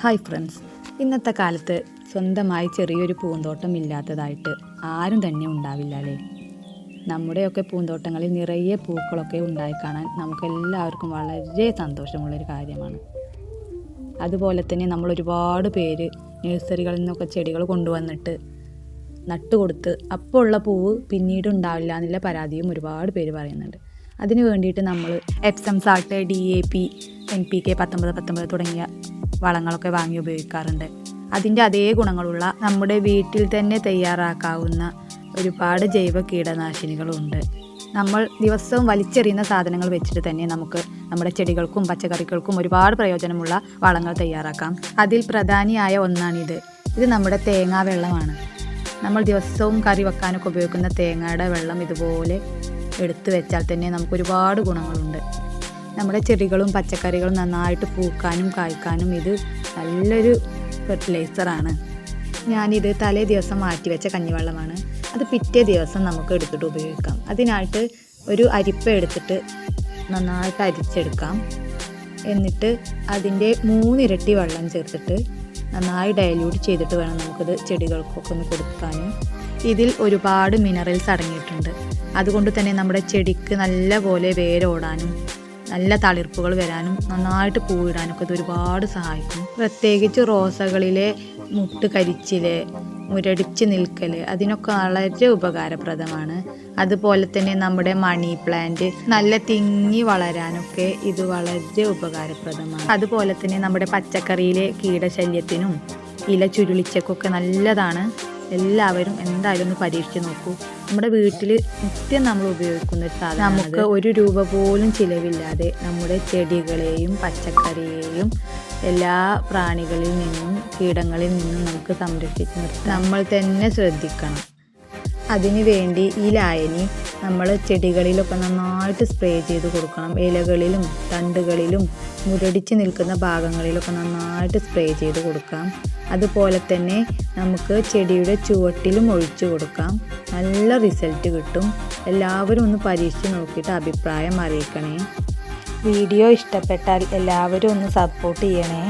Hi friends. ഇന്നത്തെ കാലത്ത് സ്വന്തമായി ചെറിയൊരു പൂന്തോട്ടം ഇല്ലാത്തതായിട്ട് ആരും തന്നെ ഉണ്ടാവില്ല അല്ലേ? നമ്മുടെയൊക്കെ പൂന്തോട്ടങ്ങളിൽ നിറയെ പൂക്കളൊക്കെ ഉണ്ടായി കാണാൻ നമുക്കെല്ലാവർക്കും വളരെ സന്തോഷമുള്ളൊരു കാര്യമാണ്. അതുപോലെ തന്നെ നമ്മൾ ഒരുപാട് പേര് നഴ്സറികളിൽ നിന്നൊക്കെ ചെടികൾ കൊണ്ടുവന്നിട്ട് നട്ടുകൊടുത്ത് അപ്പോൾ ഉള്ള പൂവ് പിന്നീട് ഉണ്ടാവില്ല എന്നുള്ള പരാതിയും ഒരുപാട് പേര് പറയുന്നുണ്ട്. അതിന് വേണ്ടിയിട്ട് നമ്മൾ Epsom salt D A P N P K പത്തൊമ്പത് പത്തൊമ്പത് തുടങ്ങിയ വളങ്ങളൊക്കെ വാങ്ങി ഉപയോഗിക്കാറുണ്ട്. അതിന്റെ അതേ ഗുണങ്ങളുള്ള നമ്മുടെ വീട്ടിൽ തന്നെ തയ്യാറാക്കാവുന്ന ഒരുപാട് ജൈവ കീടനാശിനികളുണ്ട്. നമ്മൾ ദിവസവും വലിച്ചെറിയുന്ന സാധനങ്ങൾ വെച്ചിട്ട് തന്നെ നമുക്ക് നമ്മുടെ ചെടികൾക്കും പച്ചക്കറികൾക്കും ഒരുപാട് പ്രയോജനമുള്ള വളങ്ങൾ തയ്യാറാക്കാം. അതിൽ പ്രധാനിയായ ഒന്നാണിത്. ഇത് നമ്മുടെ തേങ്ങാ വെള്ളമാണ്. നമ്മൾ ദിവസവും കറി വെക്കാനൊക്കെ ഉപയോഗിക്കുന്ന തേങ്ങയുടെ വെള്ളം ഇതുപോലെ എടുത്തു വെച്ചാൽ തന്നെ നമുക്ക് ഒരുപാട് ഗുണങ്ങളുണ്ട്. നമ്മുടെ ചെടികളും പച്ചക്കറികളും നന്നായിട്ട് പൂക്കാനും കായ്ക്കാനും ഇത് നല്ലൊരു ഫെർട്ടിലൈസറാണ് ഞാനിത് തലേ ദിവസം മാറ്റി വെച്ച കഞ്ഞിവെള്ളമാണ്. അത് പിറ്റേ ദിവസം നമുക്ക് എടുത്തിട്ട് ഉപയോഗിക്കാം. അതിനായിട്ട് ഒരു അരിപ്പ എടുത്തിട്ട് നന്നായിട്ട് അരിച്ചെടുക്കാം. എന്നിട്ട് അതിന്റെ മൂന്നിരട്ടി വെള്ളം ചേർത്തിട്ട് നന്നായി ഡയല്യൂട്ട് ചെയ്തിട്ട് വേണം നമുക്കിത് ചെടികൾക്കൊക്കെ ഒന്ന് കൊടുക്കാനും. ഇതിൽ ഒരുപാട് മിനറൽസ് അടങ്ങിയിട്ടുണ്ട്. അതുകൊണ്ട് തന്നെ നമ്മുടെ ചെടിക്ക് നല്ല പോലെ വേരോടാനും നല്ല തളിർപ്പുകൾ വരാനും നന്നായിട്ട് പൂവിടാനൊക്കെ ഇത് ഒരുപാട് സഹായിക്കും. പ്രത്യേകിച്ച് റോസകളിലെ മുട്ട് കരിച്ചിൽ മുരടിച്ച് നിൽക്കൽ അതിനൊക്കെ വളരെ ഉപകാരപ്രദമാണ്. അതുപോലെ തന്നെ നമ്മുടെ മണി പ്ലാന്റ് നല്ല തിങ്ങി വളരാനൊക്കെ ഇത് വളരെ ഉപകാരപ്രദമാണ്. അതുപോലെ തന്നെ നമ്മുടെ പച്ചക്കറിയിലെ കീടശല്യത്തിനും ഇല ചുരുളിച്ചക്കൊക്കെ നല്ലതാണ്. എല്ലാവരും എന്തായാലും ഒന്ന് പരീക്ഷിച്ച് നോക്കൂ. നമ്മുടെ വീട്ടിൽ നിത്യം നമ്മൾ ഉപയോഗിക്കുന്ന ഒരു സാധനം നമുക്ക് ഒരു രൂപ പോലും ചിലവില്ലാതെ നമ്മുടെ ചെടികളെയും പച്ചക്കറിയെയും എല്ലാ പ്രാണികളിൽ നിന്നും കീടങ്ങളിൽ നിന്നും നമുക്ക് സംരക്ഷിച്ച് നിർത്താം. നമ്മൾ തന്നെ ശ്രദ്ധിക്കണം. അതിനു വേണ്ടി ഈ ലായനി നമ്മൾ ചെടികളിലൊക്കെ നന്നായിട്ട് സ്പ്രേ ചെയ്ത് കൊടുക്കണം. ഇലകളിലും തണ്ടുകളിലും മുരടിച്ച് നിൽക്കുന്ന ഭാഗങ്ങളിലൊക്കെ നന്നായിട്ട് സ്പ്രേ ചെയ്ത് കൊടുക്കാം. അതുപോലെ തന്നെ നമുക്ക് ചെടിയുടെ ചുവട്ടിലും ഒഴിച്ചു കൊടുക്കാം. നല്ല റിസൾട്ട് കിട്ടും. എല്ലാവരും ഒന്ന് പരീക്ഷിച്ച് നോക്കിയിട്ട് അഭിപ്രായം അറിയിക്കണേ. വീഡിയോ ഇഷ്ടപ്പെട്ടാൽ എല്ലാവരും ഒന്ന് സപ്പോർട്ട് ചെയ്യണേ.